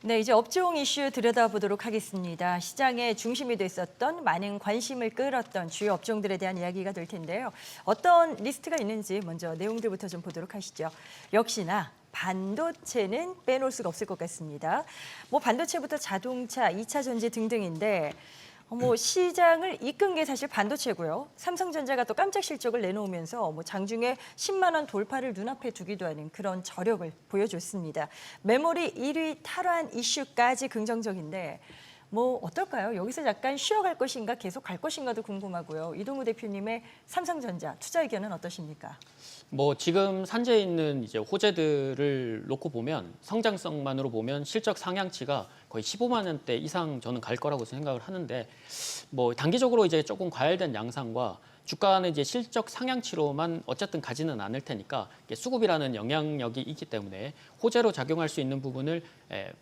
네, 이제 업종 이슈 들여다보도록 하겠습니다. 시장의 중심이 됐었던 많은 관심을 끌었던 주요 업종들에 대한 이야기가 될 텐데요. 어떤 리스트가 있는지 먼저 내용들부터 좀 보도록 하시죠. 역시나 반도체는 빼놓을 수가 없을 것 같습니다. 뭐 반도체부터 자동차, 2차 전지 등등인데 어, 뭐 시장을 이끈 게 사실 반도체고요. 삼성전자가 또 깜짝 실적을 내놓으면서 뭐 장중에 10만 원 돌파를 눈앞에 두기도 하는 그런 저력을 보여줬습니다. 메모리 1위 탈환 이슈까지 긍정적인데 뭐 어떨까요? 여기서 약간 쉬어갈 것인가 계속 갈 것인가도 궁금하고요. 이동우 대표님의 삼성전자 투자 의견은 어떠십니까? 뭐 지금 산재에 있는 이제 호재들을 놓고 보면 성장성만으로 보면 실적 상향치가 거의 15만 원대 이상 저는 갈 거라고 생각을 하는데 뭐 단기적으로 이제 조금 과열된 양상과 주가는 이제 실적 상향치로만 어쨌든 가지는 않을 테니까 수급이라는 영향력이 있기 때문에 호재로 작용할 수 있는 부분을 에,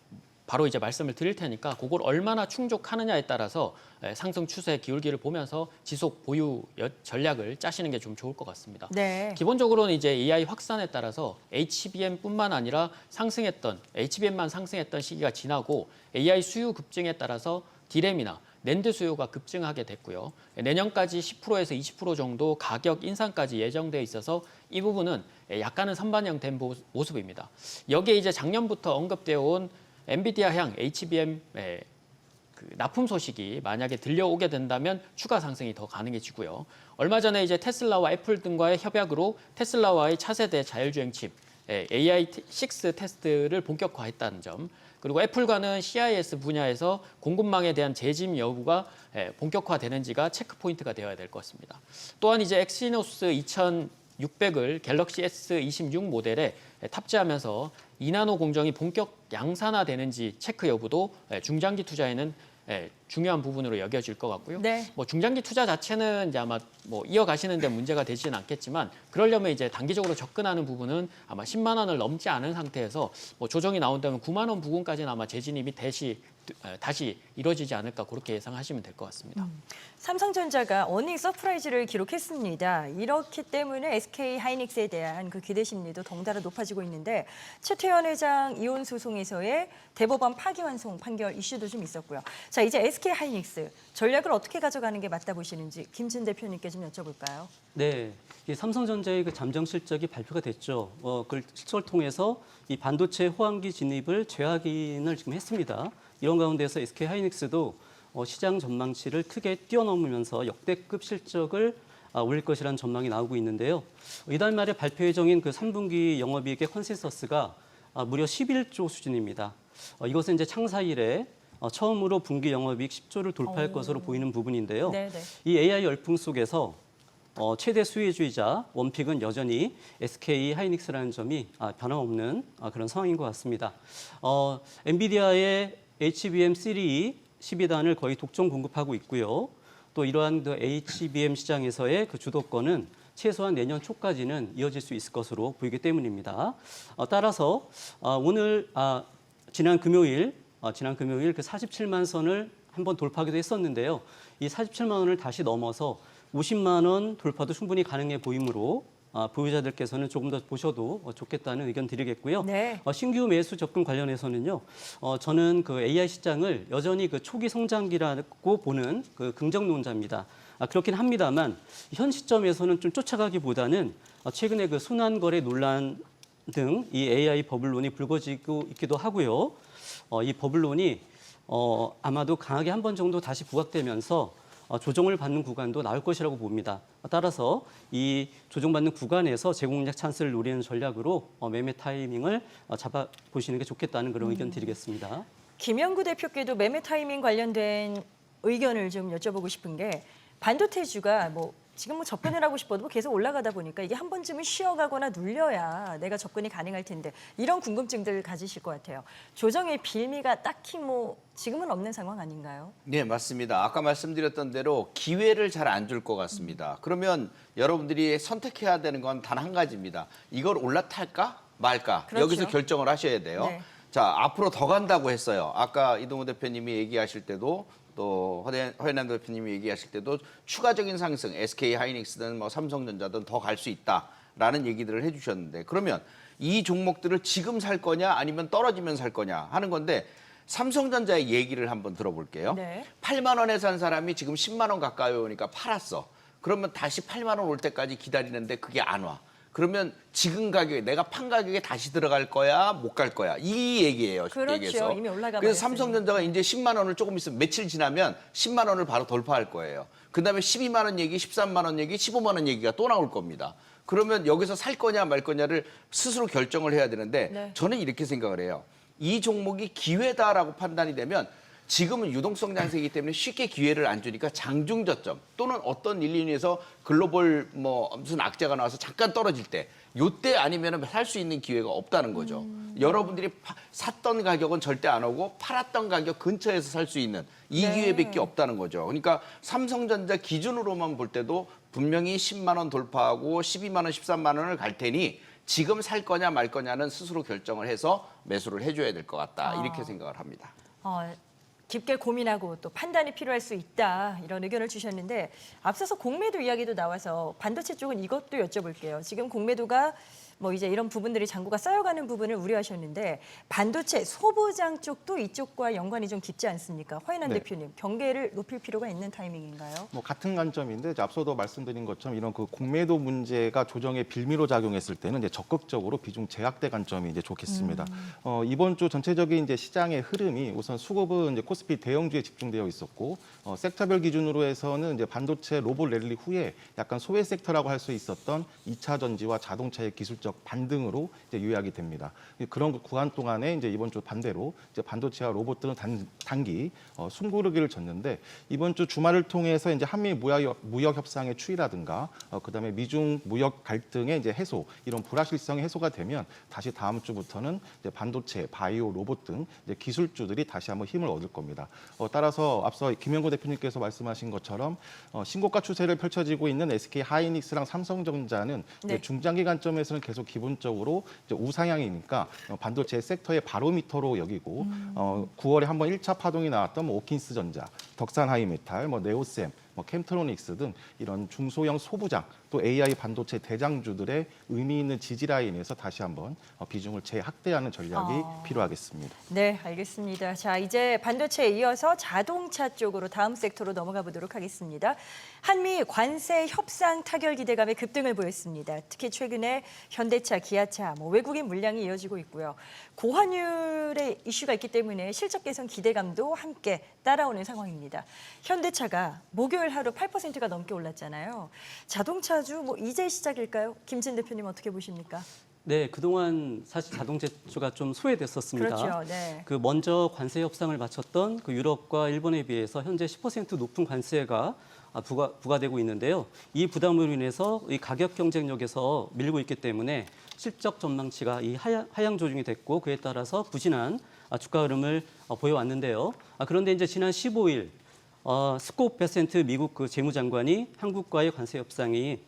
바로 이제 말씀을 드릴 테니까 그걸 얼마나 충족하느냐에 따라서 에, 상승 추세 기울기를 보면서 지속 보유 여- 전략을 짜시는 게 좀 좋을 것 같습니다. 네. 기본적으로는 이제 AI 확산에 따라서 HBM뿐만 아니라 상승했던 HBM만 상승했던 시기가 지나고 AI 수요 급증에 따라서 디램이나 낸드 수요가 급증하게 됐고요. 내년까지 10%에서 20% 정도 가격 인상까지 예정돼 있어서 이 부분은 약간은 선반영된 보- 모습입니다. 여기에 이제 작년부터 언급되어 온 엔비디아 향 HBM 의그 납품 소식이 만약에 들려오게 된다면 추가 상승이 더 가능해지고요. 얼마 전에 이제 테슬라와 애플 등과의 협약으로 테슬라와의 차세대 자율주행 칩 AI6 테스트를 본격화했다는 점, 그리고 애플과는 CIS 분야에서 공급망에 대한 재짐 여부가 예, 본격화되는지가 체크 포인트가 되어야 될 것 같습니다. 또한 이제 엑시노스 2600을 갤럭시 S26 모델에 탑재하면서 2나노 공정이 본격 양산화되는지 체크 여부도 예, 중장기 투자에는 예, 중요한 부분으로 여겨질 것 같고요. 네. 뭐 중장기 투자 자체는 이제 아마 뭐 이어가시는데 문제가 되지는 않겠지만 그러려면 이제 단기적으로 접근하는 부분은 아마 10만 원을 넘지 않은 상태에서 뭐 조정이 나온다면 9만 원 부근까지는 아마 재진입이 다시 에, 다시 이루어지지 않을까 그렇게 예상하시면 될 것 같습니다. 삼성전자가 어닝 서프라이즈를 기록했습니다. 이렇기 때문에 SK 하이닉스에 대한 그 기대 심리도 덩달아 높아지고 있는데 최태원 회장 이혼 소송에서의 대법원 파기환송 판결 이슈도 좀 있었고요. 자 이제 SK 하이닉스 전략을 어떻게 가져가는 게 맞다 보시는지 김진 대표님께 좀 여쭤볼까요? 네, 이 삼성전자의 그 잠정 실적이 발표가 됐죠. 어, 그 실적을 통해서 이 반도체 호황기 진입을 재확인을 지금 했습니다. 이런 가운데서 SK 하이닉스도 어, 시장 전망치를 크게 뛰어넘으면서 역대급 실적을 아, 올릴 것이라는 전망이 나오고 있는데요. 이달 말에 발표 예정인 그 3분기 영업이익의 컨센서스가 아, 무려 11조 수준입니다. 어, 이것은 이제 창사 이래 어, 처음으로 분기 영업이익 10조를 돌파할 오. 것으로 보이는 부분인데요. 네, 네. 이 AI 열풍 속에서 어, 최대 수혜주의자 원픽은 여전히 SK 하이닉스라는 점이 아, 변함없는 아, 그런 상황인 것 같습니다. 어, 엔비디아의 HBM 시리 12단을 거의 독점 공급하고 있고요. 또 이러한 그 HBM 시장에서의 그 주도권은 최소한 내년 초까지는 이어질 수 있을 것으로 보이기 때문입니다. 어, 따라서 어, 오늘 아, 지난 금요일 어, 지난 금요일 그 47만 선을 한번 돌파하기도 했었는데요. 이 47만 원을 다시 넘어서 50만 원 돌파도 충분히 가능해 보이므로 아, 보유자들께서는 조금 더 보셔도 어, 좋겠다는 의견 드리겠고요. 네. 어, 신규 매수 접근 관련해서는요. 어, 저는 그 AI 시장을 여전히 그 초기 성장기라고 보는 그 긍정론자입니다. 아, 그렇긴 합니다만 현 시점에서는 좀 쫓아가기보다는 어, 최근에 그 순환 거래 논란 등 이 AI 버블론이 불거지고 있기도 하고요. 어, 이 버블론이 어, 아마도 강하게 한 번 정도 다시 부각되면서 어, 조정을 받는 구간도 나올 것이라고 봅니다. 따라서 이 조정받는 구간에서 제공력 찬스를 노리는 전략으로 어, 매매 타이밍을 어, 잡아 보시는 게 좋겠다는 그런 의견 드리겠습니다. 김영구 대표께도 매매 타이밍 관련된 의견을 좀 여쭤보고 싶은 게 반도체주가 뭐 지금 뭐 접근을 하고 싶어도 계속 올라가다 보니까 이게 한 번쯤은 쉬어가거나 눌려야 내가 접근이 가능할 텐데 이런 궁금증들 가지실 것 같아요. 조정의 빌미가 딱히 뭐 지금은 없는 상황 아닌가요? 네, 맞습니다. 아까 말씀드렸던 대로 기회를 잘 안 줄 것 같습니다. 그러면 여러분들이 선택해야 되는 건 단 한 가지입니다. 이걸 올라탈까 말까 그렇죠. 여기서 결정을 하셔야 돼요. 네. 자, 앞으로 더 간다고 했어요. 아까 이동호 대표님이 얘기하실 때도 또 허연한 대표님이 얘기하실 때도 추가적인 상승, SK 하이닉스든 뭐 삼성전자든 더 갈 수 있다라는 얘기들을 해주셨는데 그러면 이 종목들을 지금 살 거냐 아니면 떨어지면 살 거냐 하는 건데 삼성전자의 얘기를 한번 들어볼게요. 네. 8만 원에 산 사람이 지금 10만 원 가까이 오니까 팔았어. 그러면 다시 8만 원 올 때까지 기다리는데 그게 안 와. 그러면 지금 가격에 내가 판 가격에 다시 들어갈 거야, 못 갈 거야. 이 얘기예요. 그렇죠. 얘기해서. 이미 올라가 그래서 버렸으니. 삼성전자가 이제 10만 원을 조금 있으면 며칠 지나면 10만 원을 바로 돌파할 거예요. 그다음에 12만 원 얘기, 13만 원 얘기, 15만 원 얘기가 또 나올 겁니다. 그러면 여기서 살 거냐 말 거냐를 스스로 결정을 해야 되는데 네. 저는 이렇게 생각을 해요. 이 종목이 기회다라고 판단이 되면 지금은 유동성 장세이기 때문에 쉽게 기회를 안 주니까 장중 저점 또는 어떤 일리니에서 글로벌 뭐 무슨 악재가 나와서 잠깐 떨어질 때 요때 아니면은 살 수 있는 기회가 없다는 거죠. 여러분들이 파- 샀던 가격은 절대 안 오고 팔았던 가격 근처에서 살 수 있는 이 네. 기회밖에 없다는 거죠. 그러니까 삼성전자 기준으로만 볼 때도 분명히 10만 원 돌파하고 12만 원, 13만 원을 갈 테니 지금 살 거냐 말 거냐는 스스로 결정을 해서 매수를 해줘야 될 것 같다 아. 이렇게 생각을 합니다. 어, 깊게 고민하고 또 판단이 필요할 수 있다 이런 의견을 주셨는데 앞서서 공매도 이야기도 나와서 반도체 쪽은 이것도 여쭤볼게요. 지금 공매도가 뭐 이제 이런 부분들이 잔고가 쌓여가는 부분을 우려하셨는데 반도체 소부장 쪽도 이쪽과 연관이 좀 깊지 않습니까? 허인한 네. 대표님 경계를 높일 필요가 있는 타이밍인가요? 뭐 같은 관점인데 앞서도 말씀드린 것처럼 이런 그 공매도 문제가 조정의 빌미로 작용했을 때는 이제 적극적으로 비중 제약대 관점이 이제 좋겠습니다. 어, 이번 주 전체적인 이제 시장의 흐름이 우선 수급은 이제 코스피 대형주에 집중되어 있었고 어, 섹터별 기준으로 해서는 이제 반도체 로봇 랠리 후에 약간 소외 섹터라고 할 수 있었던 2차 전지와 자동차의 기술적 반등으로 이제 요약이 됩니다. 그런 그 구간 동안에 이제 이번 주 반대로 이제 반도체와 로봇 등은 단, 단기 어, 숨고르기를 졌는데 이번 주 주말을 통해서 이제 한미 무역, 무역 협상의 추이라든가 어, 그다음에 미중 무역 갈등의 이제 해소 이런 불확실성이 해소가 되면 다시 다음 주부터는 이제 반도체, 바이오, 로봇 등 이제 기술주들이 다시 한번 힘을 얻을 겁니다. 어, 따라서 앞서 김영구 대표님께서 말씀하신 것처럼 어, 신고가 추세를 펼쳐지고 있는 SK 하이닉스랑 삼성전자는 네. 중장기 관점에서는 계속 기본적으로 이제 우상향이니까 어, 반도체 섹터의 바로미터로 여기고 어, 9월에 한번 1차 파동이 나왔던 뭐 오킨스 전자, 덕산 하이메탈, 뭐 네오셈, 뭐 캠트로닉스 등 이런 중소형 소부장 또 AI 반도체 대장주들의 의미 있는 지지 라인에서 다시 한번 어, 비중을 재확대하는 전략이 아. 필요하겠습니다. 네, 알겠습니다. 자, 이제 반도체에 이어서 자동차 쪽으로 다음 섹터로 넘어가 보도록 하겠습니다. 한미 관세 협상 타결 기대감에 급등을 보였습니다. 특히 최근에 현대차, 기아차, 뭐 외국인 물량이 이어지고 있고요. 고환율의 이슈가 있기 때문에 실적 개선 기대감도 함께 따라오는 상황입니다. 현대차가 목요일 하루 8%가 넘게 올랐잖아요. 자동차주 뭐 이제 시작일까요? 김진 대표님 어떻게 보십니까? 네, 그동안 사실 자동차주가 좀 소외됐었습니다. 그렇죠. 네. 그 먼저 관세 협상을 마쳤던 그 유럽과 일본에 비해서 현재 10% 높은 관세가 아, 부과, 부과되고 있는데요. 이 부담으로 인해서 이 가격 경쟁력에서 밀고 있기 때문에 실적 전망치가 이 하향, 하향 조정이 됐고 그에 따라서 부진한 아, 주가 흐름을 어, 보여왔는데요. 아, 그런데 이제 지난 15일 어, 스콧 베센트 미국 그 재무장관이 한국과의 관세 협상이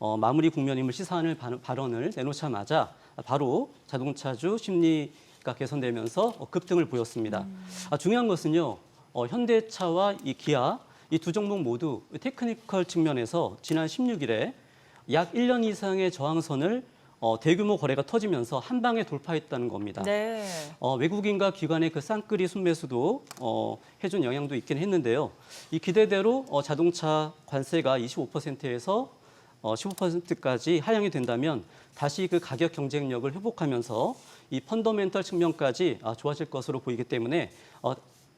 어, 마무리 국면임을 시사하는 발- 발언을 내놓자마자 바로 자동차주 심리가 개선되면서 어, 급등을 보였습니다. 아, 중요한 것은요, 어, 현대차와 이 기아 이 두 종목 모두 테크니컬 측면에서 지난 16일에 약 1년 이상의 저항선을 어, 대규모 거래가 터지면서 한 방에 돌파했다는 겁니다. 네. 어, 외국인과 기관의 그 쌍끌이 순매수도 어, 해준 영향도 있긴 했는데요. 이 기대대로 어, 자동차 관세가 25%에서 어, 15%까지 하향이 된다면 다시 그 가격 경쟁력을 회복하면서 이 펀더멘털 측면까지 아, 좋아질 것으로 보이기 때문에 어,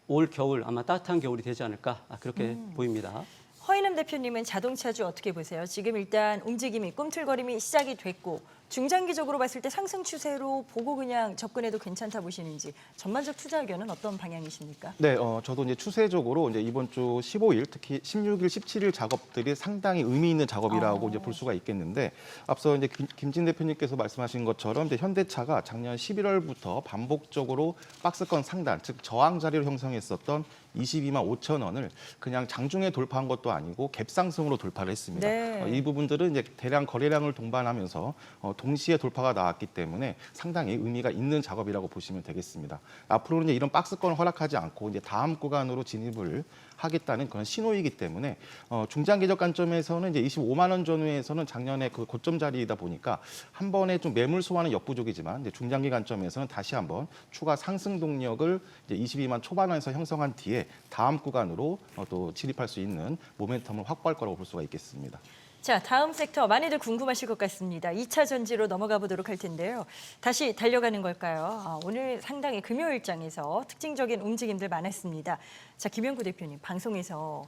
올 겨울 아마 따뜻한 겨울이 되지 않을까 아, 그렇게 보입니다. 허인남 대표님은 자동차주 어떻게 보세요? 지금 일단 움직임이 꿈틀거림이 시작이 됐고 중장기적으로 봤을 때 상승 추세로 보고 그냥 접근해도 괜찮다 보시는지 전반적 투자 의견은 어떤 방향이십니까? 네, 어, 저도 이제 추세적으로 이제 이번 주 15일 특히 16일, 17일 작업들이 상당히 의미 있는 작업이라고 어. 이제 볼 수가 있겠는데 앞서 이제 김, 김진 대표님께서 말씀하신 것처럼 이제 현대차가 작년 11월부터 반복적으로 박스권 상단, 즉 저항 자리를 형성했었던 22만 5천 원을 그냥 장중에 돌파한 것도 아니고 그리고 갭 상승으로 돌파를 했습니다. 네. 어, 이 부분들은 이제 대량 거래량을 동반하면서 어, 동시에 돌파가 나왔기 때문에 상당히 의미가 있는 작업이라고 보시면 되겠습니다. 앞으로는 이제 이런 박스권을 허락하지 않고 이제 다음 구간으로 진입을 하겠다는 그런 신호이기 때문에 어, 중장기적 관점에서는 이제 25만 원 전후에서는 작년에 그 고점 자리이다 보니까 한 번에 좀 매물 소화는 역부족이지만 이제 중장기 관점에서는 다시 한번 추가 상승 동력을 이제 22만 초반에서 형성한 뒤에 다음 구간으로 어, 또 진입할 수 있는 모멘텀을 확보할 거라고 볼 수가 있겠습니다. 자, 다음 섹터 많이들 궁금하실 것 같습니다. 2차 전지로 넘어가 보도록 할 텐데요. 다시 달려가는 걸까요? 아, 오늘 상당히 금요일장에서 특징적인 움직임들 많았습니다. 자, 김영구 대표님 방송에서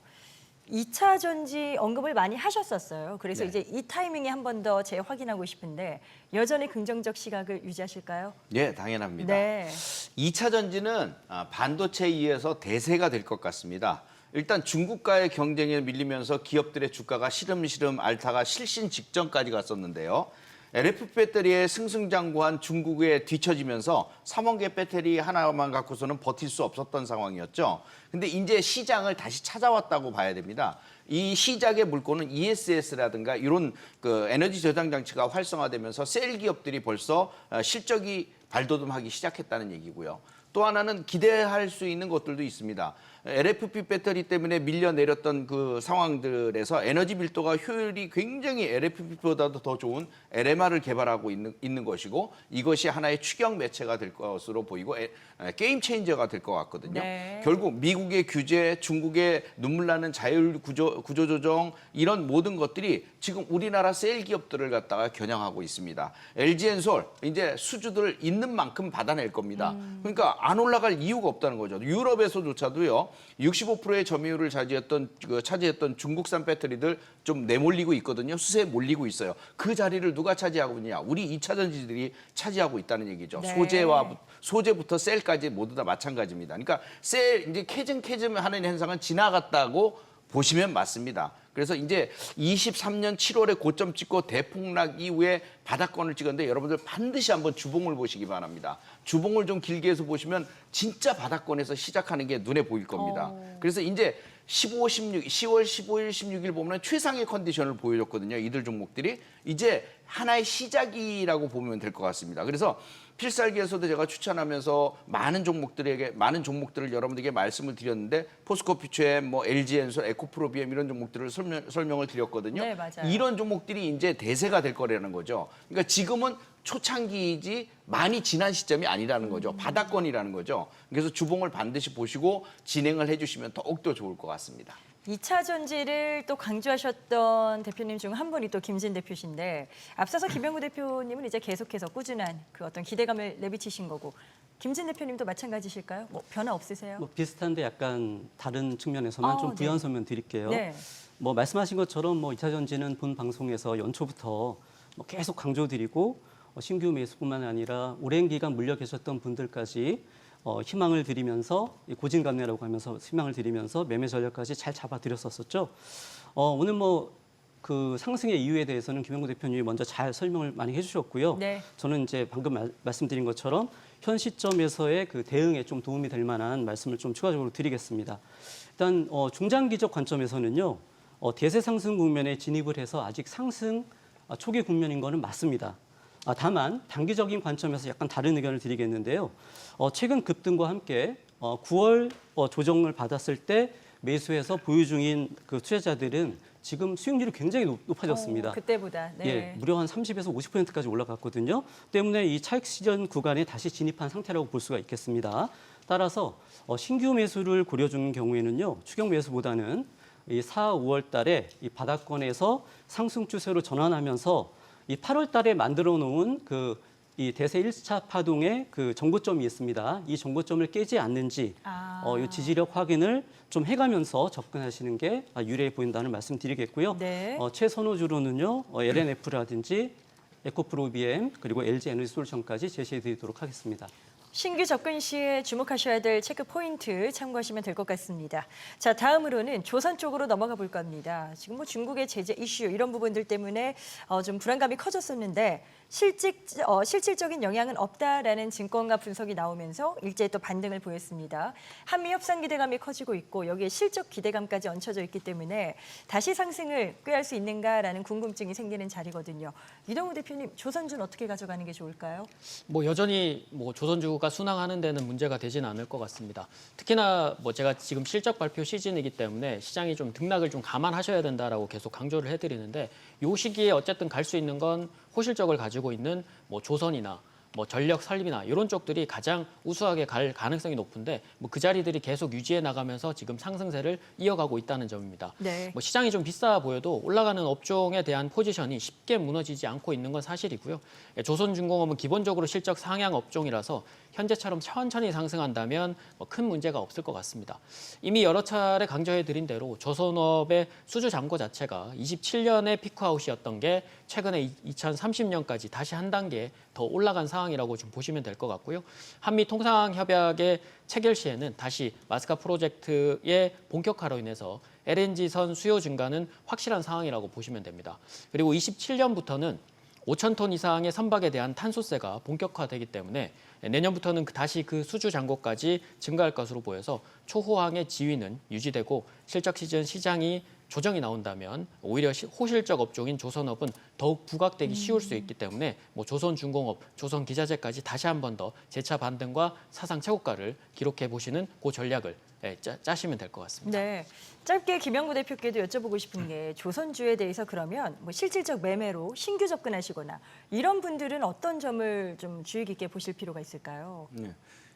2차 전지 언급을 많이 하셨었어요. 그래서 네. 이제 이 타이밍에 한 번 더 재확인하고 싶은데 여전히 긍정적 시각을 유지하실까요? 예, 당연합니다. 네. 2차 전지는 아, 반도체에 의해서 대세가 될 것 같습니다. 일단 중국과의 경쟁에 밀리면서 기업들의 주가가 시름시름 앓다가 실신 직전까지 갔었는데요. LF 배터리의 승승장구한 중국에 뒤처지면서 3원계 배터리 하나만 갖고서는 버틸 수 없었던 상황이었죠. 근데 이제 시장을 다시 찾아왔다고 봐야 됩니다. 이 시작의 물꼬는 ESS라든가 이런 그 에너지 저장 장치가 활성화되면서 셀 기업들이 벌써 어, 실적이 발돋움하기 시작했다는 얘기고요. 또 하나는 기대할 수 있는 것들도 있습니다. LFP 배터리 때문에 밀려 내렸던 그 상황들에서 에너지 밀도가 효율이 굉장히 LFP보다도 더 좋은 LMR을 개발하고 있는, 있는 것이고 이것이 하나의 추경 매체가 될 것으로 보이고 에, 에, 게임 체인저가 될 것 같거든요. 네. 결국 미국의 규제, 중국의 눈물 나는 자율 구조, 구조 조정 이런 모든 것들이 지금 우리나라 셀 기업들을 갖다가 겨냥하고 있습니다. LG엔솔 이제 수주들 있는 만큼 받아낼 겁니다. 그러니까 안 올라갈 이유가 없다는 거죠. 유럽에서조차도요. 65%의 점유율을 차지했던 그 차지했던 중국산 배터리들 좀 내몰리고 있거든요. 수세에 몰리고 있어요. 그 자리를 누가 차지하고 있냐? 우리 2차 전지들이 차지하고 있다는 얘기죠. 네. 소재와 소재부터 셀까지 모두 다 마찬가지입니다. 그러니까 셀 이제 캐즘 캐즘 하는 현상은 지나갔다고 보시면 맞습니다. 그래서 이제 23년 7월에 고점 찍고 대폭락 이후에 바닥권을 찍었는데 여러분들 반드시 한번 주봉을 보시기 바랍니다. 주봉을 좀 길게 해서 보시면 진짜 바닥권에서 시작하는 게 눈에 보일 겁니다. 그래서 이제 15, 16, 10월 15일, 16일 보면 최상의 컨디션을 보여줬거든요. 이들 종목들이 이제 하나의 시작이라고 보면 될 것 같습니다. 그래서 필살기에서도 제가 추천하면서 많은 종목들에게 많은 종목들을 여러분들에게 말씀을 드렸는데 포스코 퓨처엠, 뭐 LG엔솔, 에코프로비엠 이런 종목들을 설명, 설명을 드렸거든요. 네, 맞아요. 이런 종목들이 이제 대세가 될 거라는 거죠. 그러니까 지금은 초창기이지 많이 지난 시점이 아니라는 거죠. 바닥권이라는 거죠. 그래서 주봉을 반드시 보시고 진행을 해주시면 더욱더 좋을 것 같습니다. 2차 전지를 또 강조하셨던 대표님 중 한 분이 또 김진 대표신데 앞서서 김영구 대표님은 이제 계속해서 꾸준한 그 어떤 기대감을 내비치신 거고 김진 대표님도 마찬가지실까요? 뭐 변화 없으세요? 뭐 비슷한데 약간 다른 측면에서만 어, 좀 네. 부연 설명 드릴게요. 네. 뭐 말씀하신 것처럼 뭐 2차 전지는 본 방송에서 연초부터 뭐 계속 강조드리고 어, 신규 매수뿐만 아니라 오랜 기간 물려 계셨던 분들까지 어, 희망을 드리면서 이 고진감래라고 하면서 희망을 드리면서 매매 전략까지 잘 잡아드렸었었죠. 어, 오늘 뭐 그 상승의 이유에 대해서는 김영구 대표님이 먼저 잘 설명을 많이 해주셨고요. 네. 저는 이제 방금 말, 말씀드린 것처럼 현 시점에서의 그 대응에 좀 도움이 될 만한 말씀을 좀 추가적으로 드리겠습니다. 일단 어, 중장기적 관점에서는요, 어, 대세 상승 국면에 진입을 해서 아직 상승 어, 초기 국면인 거는 맞습니다. 아, 다만 단기적인 관점에서 약간 다른 의견을 드리겠는데요. 어, 최근 급등과 함께 어, 9월 어, 조정을 받았을 때 매수해서 보유 중인 그 투자자들은 지금 수익률이 굉장히 높, 높아졌습니다. 어, 그때보다. 네. 예, 무려 한 30에서 50%까지 올라갔거든요. 때문에 이 차익 시전 구간에 다시 진입한 상태라고 볼 수가 있겠습니다. 따라서 어, 신규 매수를 고려주는 경우에는요, 추경 매수보다는 이 4, 5월 달에 이 바닥권에서 상승 추세로 전환하면서 이 8월 달에 만들어 놓은 그 이 대세 1차 파동의 그 정고점이 있습니다. 이 정고점을 깨지 않는지 아. 어, 이 지지력 확인을 좀 해가면서 접근하시는 게 아, 유리해 보인다는 말씀 드리겠고요. 네. 어, 최선호주로는요, 어, LNF라든지 에코프로비엠 그리고 LG 에너지 솔루션까지 제시해 드리도록 하겠습니다. 신규 접근 시에 주목하셔야 될 체크 포인트 참고하시면 될 것 같습니다. 자, 다음으로는 조선 쪽으로 넘어가 볼 겁니다. 지금 뭐 중국의 제재 이슈 이런 부분들 때문에 어, 좀 불안감이 커졌었는데 실질, 어, 실질적인 영향은 없다라는 증권가 분석이 나오면서 일제히 또 반등을 보였습니다. 한미 협상 기대감이 커지고 있고 여기에 실적 기대감까지 얹혀져 있기 때문에 다시 상승을 꾀할 수 있는가라는 궁금증이 생기는 자리거든요. 이동우 대표님, 조선주는 어떻게 가져가는 게 좋을까요? 뭐 여전히 뭐 조선주가 순항하는 데는 문제가 되지는 않을 것 같습니다. 특히나 뭐 제가 지금 실적 발표 시즌이기 때문에 시장이 좀 등락을 좀 감안하셔야 된다라고 계속 강조를 해드리는데 요 시기에 어쨌든 갈 수 있는 건 호실적을 가지고 있는 뭐 조선이나 뭐 전력 설비나 이런 쪽들이 가장 우수하게 갈 가능성이 높은데 뭐 그 자리들이 계속 유지해 나가면서 지금 상승세를 이어가고 있다는 점입니다. 네. 뭐 시장이 좀 비싸 보여도 올라가는 업종에 대한 포지션이 쉽게 무너지지 않고 있는 건 사실이고요. 예, 조선중공업은 기본적으로 실적 상향 업종이라서 현재처럼 천천히 상승한다면 뭐큰 문제가 없을 것 같습니다. 이미 여러 차례 강조해 드린 대로 조선업의 수주 잔고 자체가 27년에 피크아웃이었던 게 최근에 2030년까지 다시 한 단계 더 올라간 상황이라고 좀 보시면 될 것 같고요. 한미 통상 협약의 체결 시에는 다시 마스카 프로젝트의 본격화로 인해서 LNG선 수요 증가는 확실한 상황이라고 보시면 됩니다. 그리고 27년부터는 5천 톤 이상의 선박에 대한 탄소세가 본격화되기 때문에 내년부터는 그- 다시 그 수주 잔고까지 증가할 것으로 보여서 초호황의 지위는 유지되고 실적 시즌 시장이 조정이 나온다면 오히려 시- 호실적 업종인 조선업은 더욱 부각되기 쉬울 수 있기 때문에 뭐 조선중공업, 조선기자재까지 다시 한 번 더 재차 반등과 사상 최고가를 기록해 보시는 그 전략을 예, 짜, 짜시면 될 것 같습니다. 네. 짧게 김영구 대표께도 여쭤보고 싶은 게 조선주에 대해서 그러면 뭐 실질적 매매로 신규 접근하시거나 이런 분들은 어떤 점을 좀 주의 깊게 보실 필요가 있을까요? 네.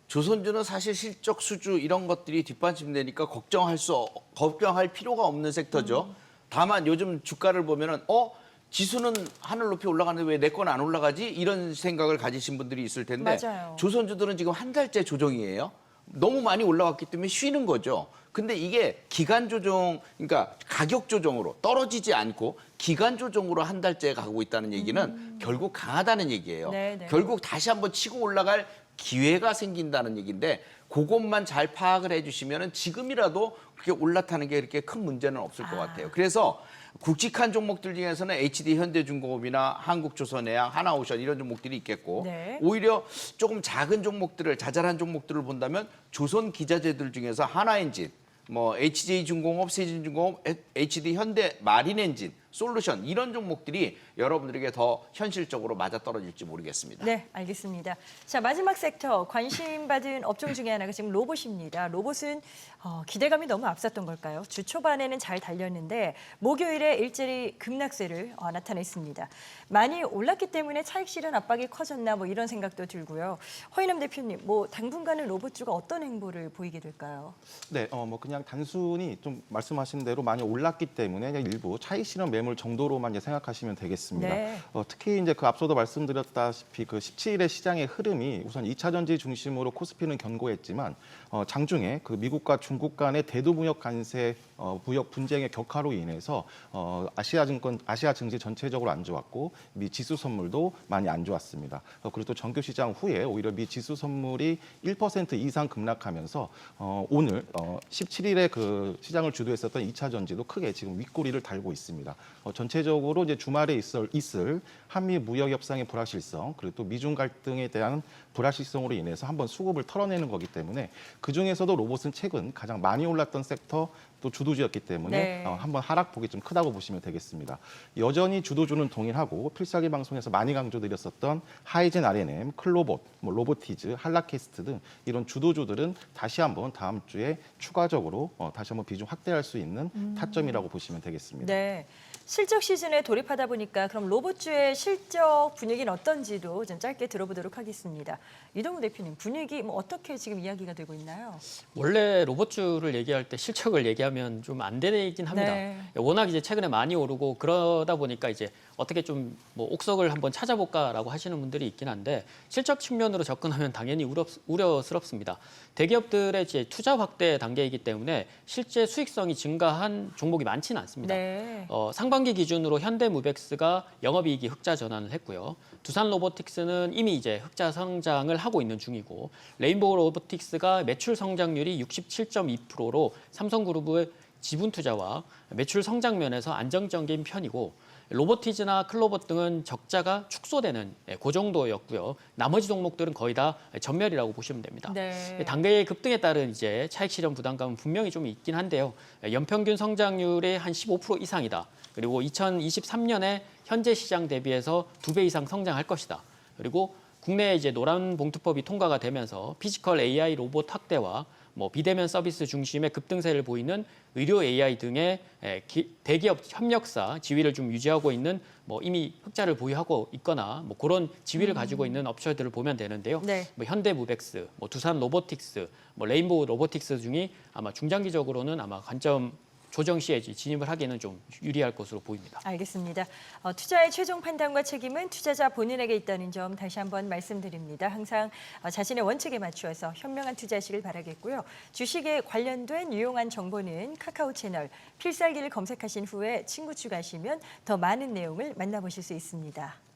조선주는 사실 실적 수주 이런 것들이 뒷받침되니까 걱정할 수 없- 걱정할 필요가 없는 섹터죠. 다만 요즘 주가를 보면은 어 지수는 하늘 높이 올라가는데 왜 내 건 안 올라가지? 이런 생각을 가지신 분들이 있을 텐데 맞아요. 조선주들은 지금 한 달째 조정이에요. 너무 많이 올라갔기 때문에 쉬는 거죠. 근데 이게 기간 조정, 그러니까 가격 조정으로 떨어지지 않고 기간 조정으로 한 달째 가고 있다는 얘기는 결국 강하다는 얘기예요. 음. 네, 네. 결국 다시 한번 치고 올라갈 기회가 생긴다는 얘기인데 그것만 잘 파악을 해주시면 지금이라도 그게 올라타는 게 그렇게 큰 문제는 없을 것 같아요. 그래서 굵직한 종목들 중에서는 HD 현대중공업이나 한국조선해양, 하나오션 이런 종목들이 있겠고 네. 오히려 조금 작은 종목들을 자잘한 종목들을 본다면 조선 기자재들 중에서 하나엔진, 뭐 HJ중공업, 세진중공업, HD 현대 마린엔진, 솔루션 이런 종목들이 여러분들에게 더 현실적으로 맞아 떨어질지 모르겠습니다. 네, 알겠습니다. 자, 마지막 섹터 관심 받은 업종 중에 하나가 지금 로봇입니다. 로봇은 어, 기대감이 너무 앞섰던 걸까요? 주 초반에는 잘 달렸는데 목요일에 일제히 급락세를 어, 나타냈습니다. 많이 올랐기 때문에 차익 실현 압박이 커졌나 뭐 이런 생각도 들고요. 허인남 대표님, 뭐 당분간은 로봇주가 어떤 행보를 보이게 될까요? 네, 어, 뭐 그냥 단순히 좀 말씀하신 대로 많이 올랐기 때문에 그냥 일부 차익 실현 매물 정도로만 이제 생각하시면 되겠습니다. 네. 어, 특히 이제 그 앞서도 말씀드렸다시피 그 17일의 시장의 흐름이 우선 2차 전지 중심으로 코스피는 견고했지만 어, 장중에 그 미국과 중국 간의 대두 무역 관세 어, 무역 분쟁의 격화로 인해서 어, 아시아 증권 아시아 증시 전체적으로 안 좋았고 미 지수 선물도 많이 안 좋았습니다. 어, 그리고 또 정규 시장 후에 오히려 미 지수 선물이 1% 이상 급락하면서 어, 오늘 어, 17일에 그 시장을 주도했었던 2차 전지도 크게 지금 윗꼬리를 달고 있습니다. 어, 전체적으로 이제 주말에 있을, 있을 한미 무역 협상의 불확실성 그리고 또 미중 갈등에 대한 불확실성으로 인해서 한번 수급을 털어내는 거기 때문에 그 중에서도 로봇은 최근 가장 많이 올랐던 섹터 또 주도주였기 때문에 네. 어, 한번 하락폭이 좀 크다고 보시면 되겠습니다. 여전히 주도주는 동일하고 필살기 방송에서 많이 강조드렸었던 하이젠 R&M, 클로봇, 뭐 로보티즈, 한라캐스트 등 이런 주도주들은 다시 한번 다음 주에 추가적으로 어, 다시 한번 비중 확대할 수 있는 타점이라고 보시면 되겠습니다. 네. 실적 시즌에 돌입하다 보니까 그럼 로봇주의 실적 분위기는 어떤지도 좀 짧게 들어보도록 하겠습니다. 이동우 대표님 분위기 뭐 어떻게 지금 이야기가 되고 있나요? 원래 로봇주를 얘기할 때 실적을 얘기하면 좀 안 되긴 합니다. 네. 워낙 이제 최근에 많이 오르고 그러다 보니까 이제 어떻게 좀 뭐 옥석을 한번 찾아볼까라고 하시는 분들이 있긴 한데 실적 측면으로 접근하면 당연히 우려, 우려 스럽습니다. 대기업들의 이제 투자 확대 단계이기 때문에 실제 수익성이 증가한 종목이 많지는 않습니다. 네. 어, 상반기 기준으로 현대무백스가 영업이익이 흑자 전환을 했고요. 두산 로보틱스는 이미 이제 흑자 성장을 하고 있는 중이고 레인보우 로보틱스가 매출 성장률이 67.2%로 삼성그룹의 지분 투자와 매출 성장 면에서 안정적인 편이고 로보티즈나 클로버 등은 적자가 축소되는 예, 그 정도였고요. 나머지 종목들은 거의 다 전멸이라고 보시면 됩니다. 네. 단계의 급등에 따른 이제 차익 실현 부담감은 분명히 좀 있긴 한데요. 연평균 성장률의 한 15% 이상이다. 그리고 2023년에 현재 시장 대비해서 두 배 이상 성장할 것이다. 그리고 국내에 이제 노란 봉투법이 통과가 되면서 피지컬 AI 로봇 확대와 뭐 비대면 서비스 중심의 급등세를 보이는 의료 AI 등의 에, 기- 대기업 협력사 지위를 좀 유지하고 있는 뭐 이미 흑자를 보유하고 있거나 뭐 그런 지위를 가지고 있는 업체들을 보면 되는데요. 네. 뭐 현대무벡스, 뭐 두산 로보틱스, 뭐 레인보우 로보틱스 중이 아마 중장기적으로는 아마 관점 조정 시에 진입을 하기는 좀 유리할 것으로 보입니다. 알겠습니다. 어, 투자의 최종 판단과 책임은 투자자 본인에게 있다는 점 다시 한번 말씀드립니다. 항상 어, 자신의 원칙에 맞추어서 현명한 투자하시길 바라겠고요. 주식에 관련된 유용한 정보는 카카오 채널 필살기를 검색하신 후에 친구 추가하시면 더 많은 내용을 만나보실 수 있습니다.